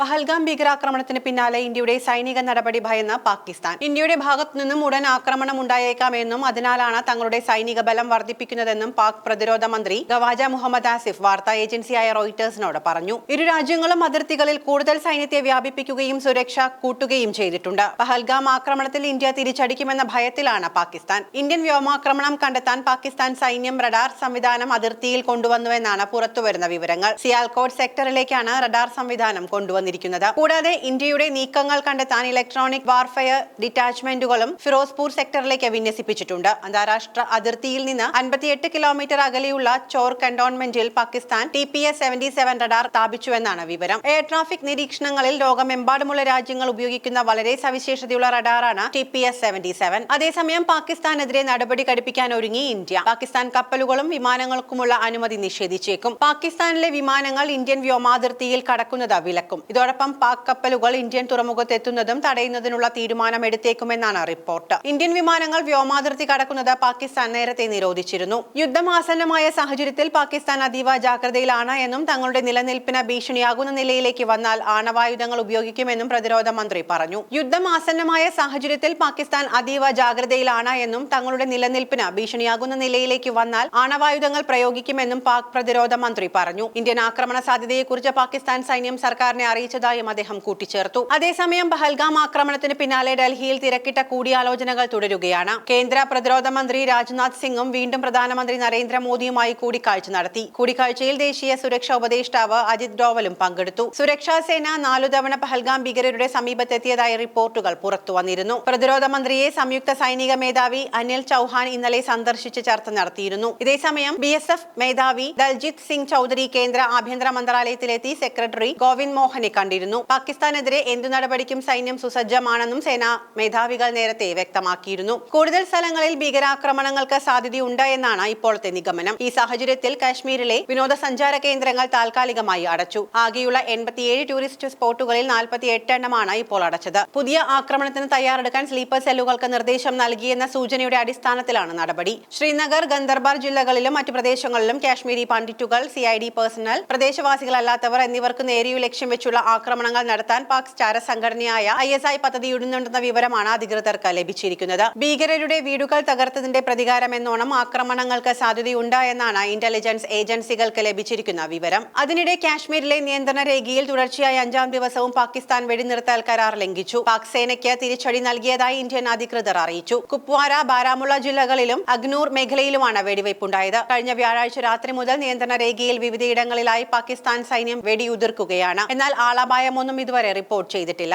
പഹൽഗാം ഭീകരാക്രമണത്തിന് പിന്നാലെ ഇന്ത്യയുടെ സൈനിക നടപടി ഭയന്ന് പാകിസ്ഥാൻ. ഇന്ത്യയുടെ ഭാഗത്തു നിന്നും ഉടൻ ആക്രമണം ഉണ്ടായേക്കാമെന്നും അതിനാലാണ് തങ്ങളുടെ സൈനിക ബലം വർദ്ധിപ്പിക്കുന്നതെന്നും പാക് പ്രതിരോധ മന്ത്രി ഗവാജ മുഹമ്മദ് ആസിഫ് വാർത്താ ഏജൻസിയായ റോയിറ്റേഴ്സിനോട് പറഞ്ഞു. ഇരു രാജ്യങ്ങളും അതിർത്തികളിൽ കൂടുതൽ സൈന്യത്തെ വ്യാപിപ്പിക്കുകയും സുരക്ഷ കൂട്ടുകയും ചെയ്തിട്ടുണ്ട്. പഹൽഗാം ആക്രമണത്തിൽ ഇന്ത്യ തിരിച്ചടിക്കുമെന്ന ഭയത്തിലാണ് പാകിസ്ഥാൻ. ഇന്ത്യൻ വ്യോമാക്രമണം കണ്ടെത്താൻ പാകിസ്ഥാൻ സൈന്യം റഡാർ സംവിധാനം അതിർത്തിയിൽ കൊണ്ടുവന്നുവെന്നാണ് പുറത്തുവരുന്ന വിവരങ്ങൾ. സിയാൽകോട്ട് സെക്ടറിലേക്കാണ് റഡാർ സംവിധാനം കൊണ്ടുവന്നിരിക്കുന്നത് കൂടാതെ ഇന്ത്യയുടെ നീക്കങ്ങൾ കണ്ടെത്താൻ ഇലക്ട്രോണിക് വാർഫെയർ ഡിറ്റാച്ച്മെന്റുകളും ഫിറോസ്പൂർ സെക്ടറിലേക്ക് വിന്യസിപ്പിച്ചിട്ടുണ്ട്. അന്താരാഷ്ട്ര അതിർത്തിയിൽ നിന്ന് അൻപത്തിയെട്ട് കിലോമീറ്റർ അകലെയുള്ള Chor കന്റോൺമെന്റിൽ Pakistan T P S seventy seven radar സ്ഥാപിച്ചുവെന്നാണ് വിവരം. എയർ ട്രാഫിക് നിരീക്ഷണങ്ങളിൽ ലോകമെമ്പാടുമുള്ള രാജ്യങ്ങൾ ഉപയോഗിക്കുന്ന വളരെ സവിശേഷതയുള്ള റഡാറാണ് T P S seventy seven അതേസമയം പാകിസ്ഥാനെതിരെ നടപടി കടുപ്പിക്കാൻ ഒരുങ്ങി ഇന്ത്യ. പാകിസ്ഥാൻ കപ്പലുകളും വിമാനങ്ങൾക്കുമുള്ള അനുമതി നിഷേധിച്ചേക്കും. പാകിസ്ഥാനിലെ വിമാനങ്ങൾ ഇന്ത്യൻ വ്യോമാതിർത്തിയിൽ കടക്കുന്നത് വിലക്കും. ഇതോടൊപ്പം പാക് കപ്പലുകൾ ഇന്ത്യൻ തുറമുഖത്ത് എത്തുന്നതും തടയുന്നതിനുള്ള തീരുമാനം എടുത്തേക്കുമെന്നാണ് റിപ്പോർട്ട്. ഇന്ത്യൻ വിമാനങ്ങൾ വ്യോമാതിർത്തി കടക്കുന്നത് പാകിസ്ഥാൻ നേരത്തെ നിരോധിച്ചിരുന്നു. യുദ്ധം ആസന്നമായ സാഹചര്യത്തിൽ പാകിസ്ഥാൻ അതീവ ജാഗ്രതയിലാണ് എന്നും തങ്ങളുടെ നിലനിൽപ്പിന് ഭീഷണിയാകുന്ന നിലയിലേക്ക് വന്നാൽ ആണവായുധങ്ങൾ ഉപയോഗിക്കുമെന്നും പ്രതിരോധ മന്ത്രി പറഞ്ഞു. യുദ്ധം ആസന്നമായ സാഹചര്യത്തിൽ പാകിസ്ഥാൻ അതീവ ജാഗ്രതയിലാണ് എന്നും തങ്ങളുടെ നിലനിൽപ്പിന് ഭീഷണിയാകുന്ന നിലയിലേക്ക് വന്നാൽ ആണവായുധങ്ങൾ പ്രയോഗിക്കുമെന്നും പാക് പ്രതിരോധ മന്ത്രി പറഞ്ഞു. ഇന്ത്യൻ ആക്രമണ സാധ്യതയെക്കുറിച്ച് പാകിസ്ഥാൻ സൈന്യം സർക്കാരിനെ അറിയിച്ചതായും അദ്ദേഹം കൂട്ടിച്ചേർത്തു. അതേസമയം പഹൽഗാം ആക്രമണത്തിന് പിന്നാലെ ഡൽഹിയിൽ തിരക്കിട്ട കൂടിയാലോചനകൾ തുടരുകയാണ്. കേന്ദ്ര പ്രതിരോധ മന്ത്രി രാജ്നാഥ് സിംഗും വീണ്ടും പ്രധാനമന്ത്രി നരേന്ദ്രമോദിയുമായി കൂടിക്കാഴ്ച നടത്തി. കൂടിക്കാഴ്ചയിൽ ദേശീയ സുരക്ഷാ ഉപദേഷ്ടാവ് അജിത് ഡോവലും പങ്കെടുത്തു. സുരക്ഷാ സേന നാലു തവണ പഹൽഗാം ഭീകരരുടെ സമീപത്തെത്തിയതായ റിപ്പോർട്ടുകൾ പുറത്തു വന്നിരുന്നു. പ്രതിരോധ മന്ത്രിയെ സംയുക്ത സൈനിക മേധാവി അനിൽ ചൌഹാൻ ഇന്നലെ സന്ദർശിച്ച് ചർച്ച നടത്തിയിരുന്നു. ഇതേസമയം ബി എസ് എഫ് മേധാവി ദൽജിത് സിംഗ് ചൌധരി കേന്ദ്ര ആഭ്യന്തര മന്ത്രാലയത്തിലെത്തി സെക്രട്ടറി ഗോവിന്ദ് മോഹനെ കണ്ടിരുന്നു. പാകിസ്ഥാനെതിരെ എന്തു നടപടിക്കും സൈന്യം സുസജ്ജമാണെന്നും സേനാ മേധാവികൾ നേരത്തെ വ്യക്തമാക്കിയിരുന്നു. കൂടുതൽ സ്ഥലങ്ങളിൽ ഭീകരാക്രമണങ്ങൾക്ക് സാധ്യതയുണ്ട് എന്നാണ് ഇപ്പോഴത്തെ നിഗമനം. ഈ സാഹചര്യത്തിൽ കാശ്മീരിലെ വിനോദസഞ്ചാര കേന്ദ്രങ്ങൾ താൽക്കാലികമായി അടച്ചു. ആകെയുള്ള എൺപത്തിയേഴ് ടൂറിസ്റ്റ് സ്പോട്ടുകളിൽ നാൽപ്പത്തി എട്ട് എണ്ണമാണ് ഇപ്പോൾ അടച്ചത്. പുതിയ ആക്രമണത്തിന് തയ്യാറെടുക്കാൻ സ്ലീപ്പർ സെല്ലുകൾക്ക് നിർദ്ദേശം നൽകിയെന്ന സൂചനയുടെ അടിസ്ഥാനത്തിലാണ് നടപടി. ശ്രീനഗർ ഗന്ദർബാർ ജില്ലകളിലും മറ്റു പ്രദേശങ്ങളിലും കാശ്മീരി പണ്ഡിറ്റുകൾ സി ഐ ഡി പേഴ്സണൽ പ്രദേശവാസികളല്ലാത്തവർ എന്നിവർക്ക് നേരിയ ലക്ഷ്യം വെച്ചുള്ള ആക്രമണങ്ങൾ നടത്താൻ പാക് ചാര സംഘടനയായ ഐ എസ് ഐ പദ്ധതിയിടുന്നുണ്ടെന്ന വിവരമാണ് അധികൃതർക്ക് ലഭിച്ചിരിക്കുന്നത്. ഭീകരരുടെ വീടുകൾ തകർത്തതിന്റെ പ്രതികാരം എന്നോണം ആക്രമണങ്ങൾക്ക് സാധ്യതയുണ്ട് എന്നാണ് ഇന്റലിജൻസ് ഏജൻസികൾക്ക് ലഭിച്ചിരിക്കുന്ന വിവരം. അതിനിടെ കാശ്മീരിലെ നിയന്ത്രണ രേഖയിൽ തുടർച്ചയായ അഞ്ചാം ദിവസവും പാകിസ്ഥാൻ വെടിനിർത്തൽ കരാർ ലംഘിച്ചു. പാക് സേനയ്ക്ക് തിരിച്ചടി നൽകിയതായി ഇന്ത്യൻ അധികൃതർ അറിയിച്ചു. കുപ്വാര ബാരാമുള്ള ജില്ലകളിലും അഗ്നൂർ മേഖലയിലുമാണ് വെടിവയ്പുണ്ടായത്. കഴിഞ്ഞ വ്യാഴാഴ്ച രാത്രി മുതൽ നിയന്ത്രണ രേഖയിൽ വിവിധയിടങ്ങളിലായി പാകിസ്ഥാൻ സൈന്യം വെടിയുതിർക്കുകയാണ്. എന്നാൽ ആളപായമൊന്നും ഇതുവരെ റിപ്പോർട്ട് ചെയ്തിട്ടില്ല